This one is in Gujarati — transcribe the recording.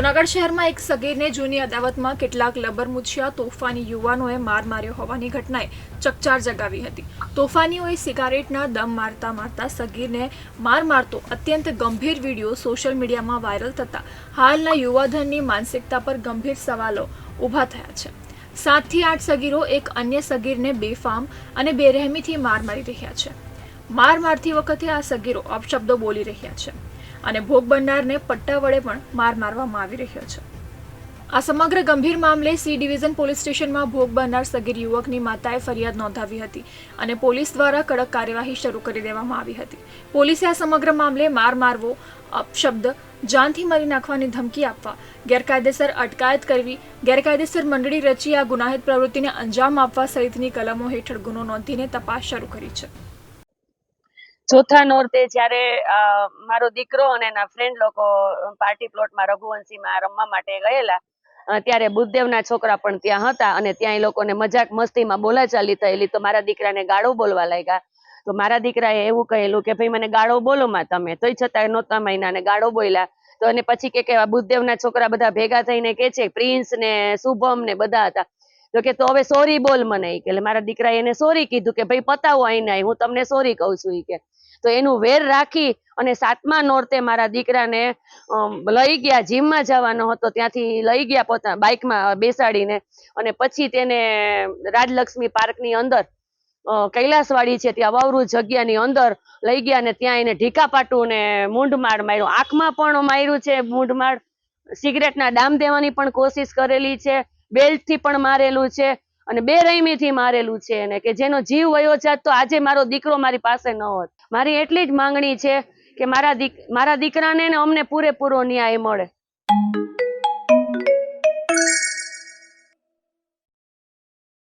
જૂનાગઢ શહેરમાં એક સગીરને જૂની અદાવતમાં કેટલાક લબરમુછિયા તોફાની યુવાનોએ માર માર્યો હોવાની ઘટનાએ ચકચાર જગાવી હતી. તોફાનીઓએ સિગારેટના દમ મારતા મારતા સગીરને માર મારતો અત્યંત ગંભીર વીડિયો સોશિયલ મીડિયામાં વાયરલ થતા હાલના યુવાધનની માનસિકતા પર ગંભીર સવાલો ઊભા થયા છે. સાતથી આઠ સગીરો એક અન્ય સગીરને બેફામ અને બેરહેમીથી માર મારી રહ્યા છે. માર મારતી વખતે આ સગીરો અપશબ્દો બોલી રહ્યા છે. અને ભોગ બનનારને પટ્ટા વડે પણ માર મારવામાં આવી રહ્યો છે. આ સમગ્ર ગંભીર મામલે સી ડિવિઝન પોલીસ સ્ટેશનમાં ભોગ બનનાર સગીર યુવકની માતાએ ફરિયાદ નોંધાવી હતી અને પોલીસ દ્વારા કડક કાર્યવાહી શરૂ કરી દેવામાં આવી હતી. પોલીસે આ સમગ્ર મામલે માર મારવો, અપશબ્દ, જાનથી મારી નાખવાની ધમકી આપવા, ગેરકાયદેસર અટકાયત કરવી, ગેરકાયદેસર મંડળી રચી આ ગુનાહિત પ્રવૃત્તિને અંજામ આપવા સહિતની કલમો હેઠળ ગુનો નોંધીને તપાસ શરૂ કરી છે. ચોથા નોરતે જ્યારે મારો દીકરો અને એના ફ્રેન્ડ લોકો પાર્ટી પ્લોટમાં રઘુવંશીમાં રમવા માટે ગયેલા ત્યારે બુદ્ધદેવના છોકરા પણ ત્યાં હતા અને ત્યાં એ લોકોને મજાક મસ્તીમાં બોલાચાલી થયેલી. તો મારા દીકરાને ગાળો બોલવા લાગ્યા. તો મારા દીકરાએ એવું કહેલું કે, ભાઈ, મને ગાળો બોલો માં તમે. તોય છતાં નહોતા મહિનાને ગાળો બોલ્યા. તો અને પછી કે કેવા બુદ્ધદેવના છોકરા બધા ભેગા થઈને કે છે, પ્રિન્સ ને શુભમ ને બધા હતા. તો કે, તો હવે સોરી બોલ મને. કે મારા દીકરાએ એને સોરી કીધું કે, ભાઈ, પતાવો અહીં હું તમને સોરી કહું છું. કે તો એનું વેર રાખી અને સાતમા નોરતે મારા દીકરાને લઈ ગયા, જીમમાં જવાનો હતો. ત્યાંથી લઈ ગયા પોતા, બાઇકમાં બેસાડીને. અને પછી તેને રાજલક્ષ્મી પાર્કની અંદર કૈલાસવાડી છે, ત્યાં વાવરૂ જગ્યાની અંદર લઈ ગયા ને ત્યાં એને ઢીકા પાટું ને મૂંઢમાળ માર્યું. આંખમાં પણ માર્યું છે મૂંઢમાળ. સિગરેટના ડામ દેવાની પણ કોશિશ કરેલી છે. બેલ્ટથી પણ મારેલું છે અને બે રહીમીથી મારેલું છે એને, કે જેનો જીવ વયો જાત તો આજે મારો દીકરો મારી પાસે ન હોત. મારી એટલી જ માંગણી છે કે મારા દીક મારા દીકરાને અમને પૂરેપૂરો ન્યાય મળે.